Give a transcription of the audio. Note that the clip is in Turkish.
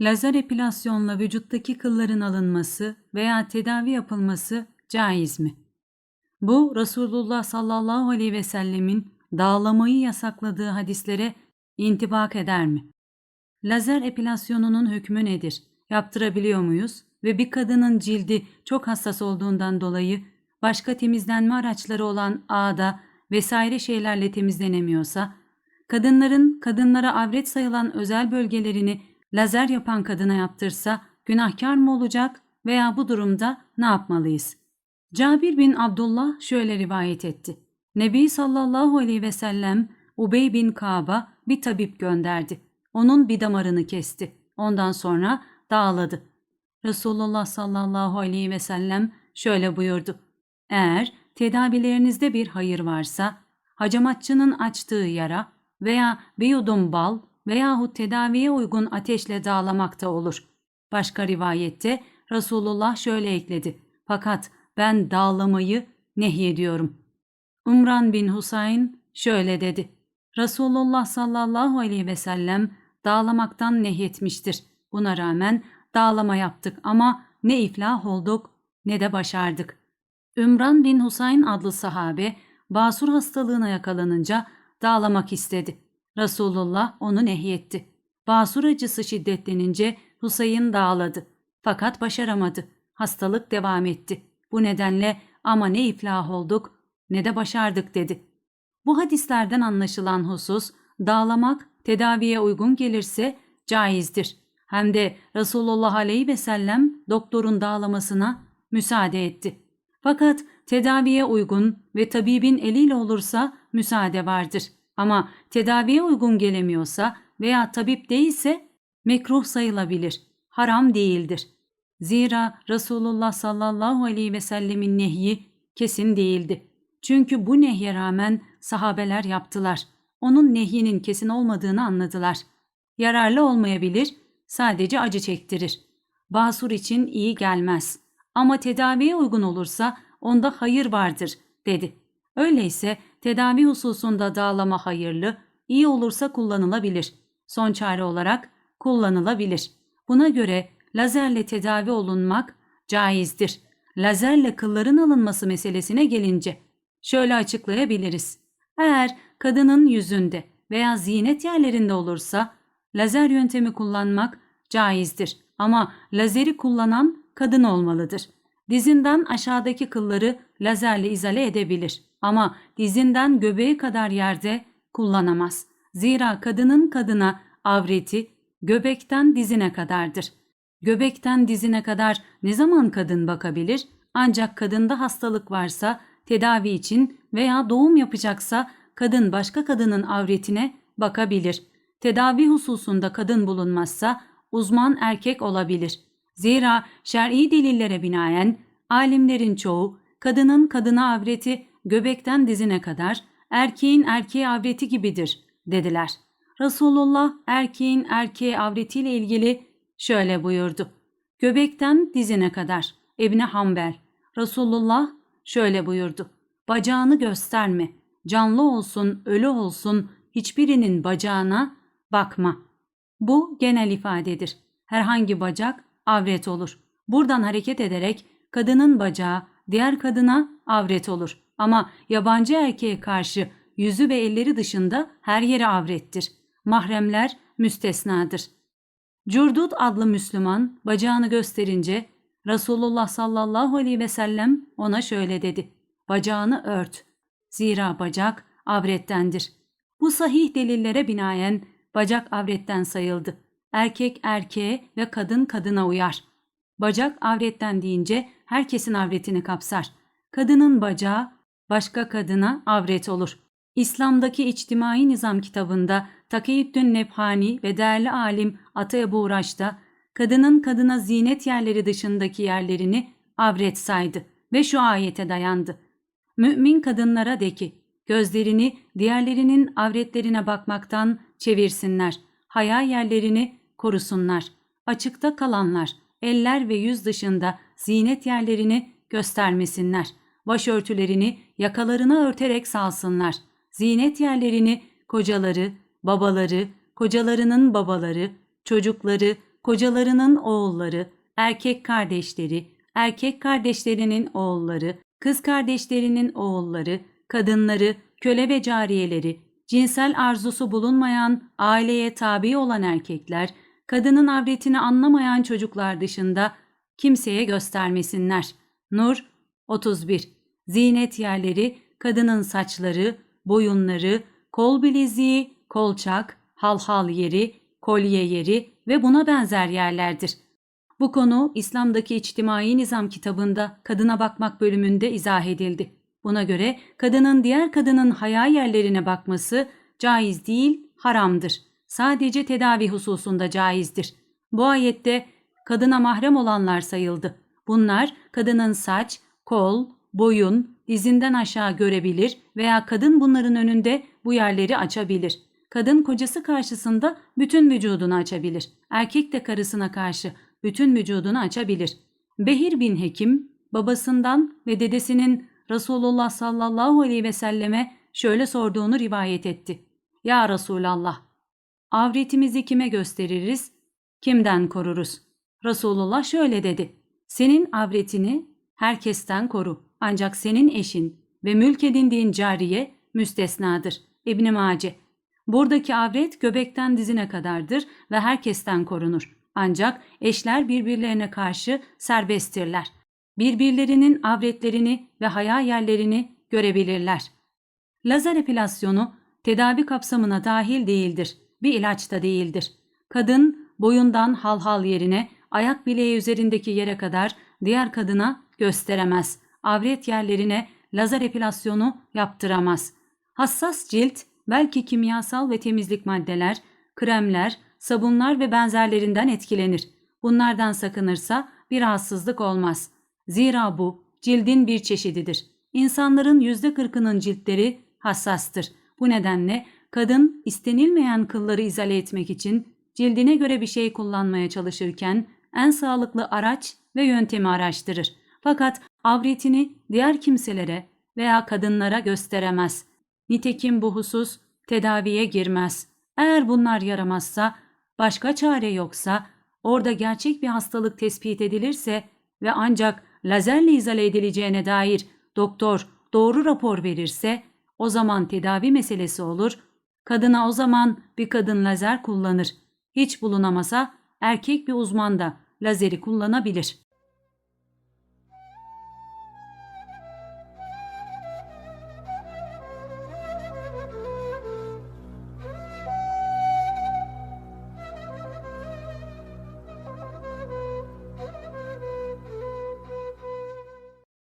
Lazer epilasyonla vücuttaki kılların alınması veya tedavi yapılması caiz mi? Bu Resulullah sallallahu aleyhi ve sellemin dağlamayı yasakladığı hadislere intibak eder mi? Lazer epilasyonunun hükmü nedir? Yaptırabiliyor muyuz? Ve bir kadının cildi çok hassas olduğundan dolayı başka temizlenme araçları olan ağda vesaire şeylerle temizlenemiyorsa, kadınların kadınlara avret sayılan özel bölgelerini lazer yapan kadına yaptırsa günahkar mı olacak veya bu durumda ne yapmalıyız? Cabir bin Abdullah şöyle rivayet etti. Nebi sallallahu aleyhi ve sellem Ubey bin Kaab'a bir tabip gönderdi. Onun bir damarını kesti. Ondan sonra dağladı. Resulullah sallallahu aleyhi ve sellem şöyle buyurdu. Eğer tedavilerinizde bir hayır varsa, hacamatçının açtığı yara veya bir yudum bal veyahut tedaviye uygun ateşle dağlamakta olur. Başka rivayette Resulullah şöyle ekledi. Fakat ben dağlamayı nehyediyorum. Umran bin Husayn şöyle dedi. Resulullah sallallahu aleyhi ve sellem dağlamaktan nehyetmiştir. Buna rağmen dağlama yaptık ama ne iflah olduk ne de başardık. Ümran bin Husayn adlı sahabe basur hastalığına yakalanınca dağlamak istedi. Resulullah onu nehyetti. Basur acısı şiddetlenince Husayn dağladı. Fakat başaramadı. Hastalık devam etti. Bu nedenle ama ne iflah olduk ne de başardık dedi. Bu hadislerden anlaşılan husus dağlamak tedaviye uygun gelirse caizdir. Hem de Resulullah aleyhi ve sellem doktorun dağlamasına müsaade etti. Fakat tedaviye uygun ve tabibin eliyle olursa müsaade vardır. Ama tedaviye uygun gelemiyorsa veya tabip değilse mekruh sayılabilir. Haram değildir. Zira Resulullah sallallahu aleyhi ve sellemin nehyi kesin değildi. Çünkü bu nehye rağmen sahabeler yaptılar. Onun nehyinin kesin olmadığını anladılar. Yararlı olmayabilir, sadece acı çektirir. Basur için iyi gelmez. Ama tedaviye uygun olursa onda hayır vardır, dedi. Öyleyse tedavi hususunda dağlama hayırlı, iyi olursa kullanılabilir. Son çare olarak kullanılabilir. Buna göre lazerle tedavi olunmak caizdir. Lazerle kılların alınması meselesine gelince şöyle açıklayabiliriz. Eğer kadının yüzünde veya zinet yerlerinde olursa lazer yöntemi kullanmak caizdir ama lazeri kullanan kadın olmalıdır. Dizinden aşağıdaki kılları lazerle izale edebilir ama dizinden göbeğe kadar yerde kullanamaz. Zira kadının kadına avreti göbekten dizine kadardır. Göbekten dizine kadar ne zaman kadın bakabilir? Ancak kadında hastalık varsa tedavi için veya doğum yapacaksa kadın başka kadının avretine bakabilir. Tedavi hususunda kadın bulunmazsa uzman erkek olabilir. Zira şer'i delillere binaen alimlerin çoğu kadının kadına avreti göbekten dizine kadar erkeğin erkeğe avreti gibidir dediler. Resulullah erkeğin erkeğe avretiyle ilgili şöyle buyurdu. Göbekten dizine kadar. İbni Hanbel. Resulullah şöyle buyurdu. Bacağını gösterme. Canlı olsun, ölü olsun hiçbirinin bacağına bakma. Bu genel ifadedir. Herhangi bacak avret olur. Buradan hareket ederek kadının bacağı diğer kadına avret olur. Ama yabancı erkeğe karşı yüzü ve elleri dışında her yeri avrettir. Mahremler müstesnadır. Curdud adlı Müslüman bacağını gösterince Resulullah sallallahu aleyhi ve sellem ona şöyle dedi. Bacağını ört. Zira bacak avrettendir. Bu sahih delillere binaen bacak avretten sayıldı. Erkek erkeğe ve kadın kadına uyar. Bacak avretten deyince herkesin avretini kapsar. Kadının bacağı başka kadına avret olur. İslam'daki İçtimai Nizam kitabında Takiyüddin Nebhani ve değerli alim Ata Ebu Uraş da kadının kadına zinet yerleri dışındaki yerlerini avret saydı ve şu ayete dayandı. Mümin kadınlara de ki, gözlerini diğerlerinin avretlerine bakmaktan çevirsinler, haya yerlerini korusunlar, açıkta kalanlar, eller ve yüz dışında zinet yerlerini göstermesinler, başörtülerini yakalarına örterek salsınlar, zinet yerlerini kocaları, babaları, kocalarının babaları, çocukları, kocalarının oğulları, erkek kardeşleri, erkek kardeşlerinin oğulları, kız kardeşlerinin oğulları, kadınları, köle ve cariyeleri, cinsel arzusu bulunmayan, aileye tabi olan erkekler, kadının avretini anlamayan çocuklar dışında kimseye göstermesinler. Nur 31. Zinet yerleri, kadının saçları, boyunları, kol bileziği, kolçak, halhal yeri, kolye yeri ve buna benzer yerlerdir. Bu konu İslam'daki İçtimai Nizam kitabında Kadına Bakmak bölümünde izah edildi. Buna göre kadının diğer kadının haya yerlerine bakması caiz değil, haramdır. Sadece tedavi hususunda caizdir. Bu ayette kadına mahrem olanlar sayıldı. Bunlar kadının saç, kol, boyun, dizinden aşağı görebilir veya kadın bunların önünde bu yerleri açabilir. Kadın kocası karşısında bütün vücudunu açabilir. Erkek de karısına karşı bütün vücudunu açabilir. Behir bin Hekim babasından ve dedesinin Resulullah sallallahu aleyhi ve selleme şöyle sorduğunu rivayet etti. Ya Resulallah, avretimizi kime gösteririz, kimden koruruz? Resulullah şöyle dedi. Senin avretini herkesten koru. Ancak senin eşin ve mülk edindiğin cariye müstesnadır. İbn Mace. Buradaki avret göbekten dizine kadardır ve herkesten korunur. Ancak eşler birbirlerine karşı serbesttirler. Birbirlerinin avretlerini ve haya yerlerini görebilirler. Lazer epilasyonu tedavi kapsamına dahil değildir. Bir ilaç da değildir. Kadın boyundan halhal yerine ayak bileği üzerindeki yere kadar diğer kadına gösteremez. Avret yerlerine lazer epilasyonu yaptıramaz. Hassas cilt belki kimyasal ve temizlik maddeler, kremler, sabunlar ve benzerlerinden etkilenir. Bunlardan sakınırsa bir rahatsızlık olmaz. Zira bu cildin bir çeşididir. İnsanların yüzde kırkının ciltleri hassastır. Bu nedenle kadın istenilmeyen kılları izale etmek için cildine göre bir şey kullanmaya çalışırken en sağlıklı araç ve yöntemi araştırır. Fakat avretini diğer kimselere veya kadınlara gösteremez. Nitekim bu husus tedaviye girmez. Eğer bunlar yaramazsa, başka çare yoksa, orada gerçek bir hastalık tespit edilirse ve ancak lazerle izale edileceğine dair doktor doğru rapor verirse, o zaman tedavi meselesi olur. Kadına o zaman bir kadın lazer kullanır. Hiç bulunamasa erkek bir uzman da lazeri kullanabilir.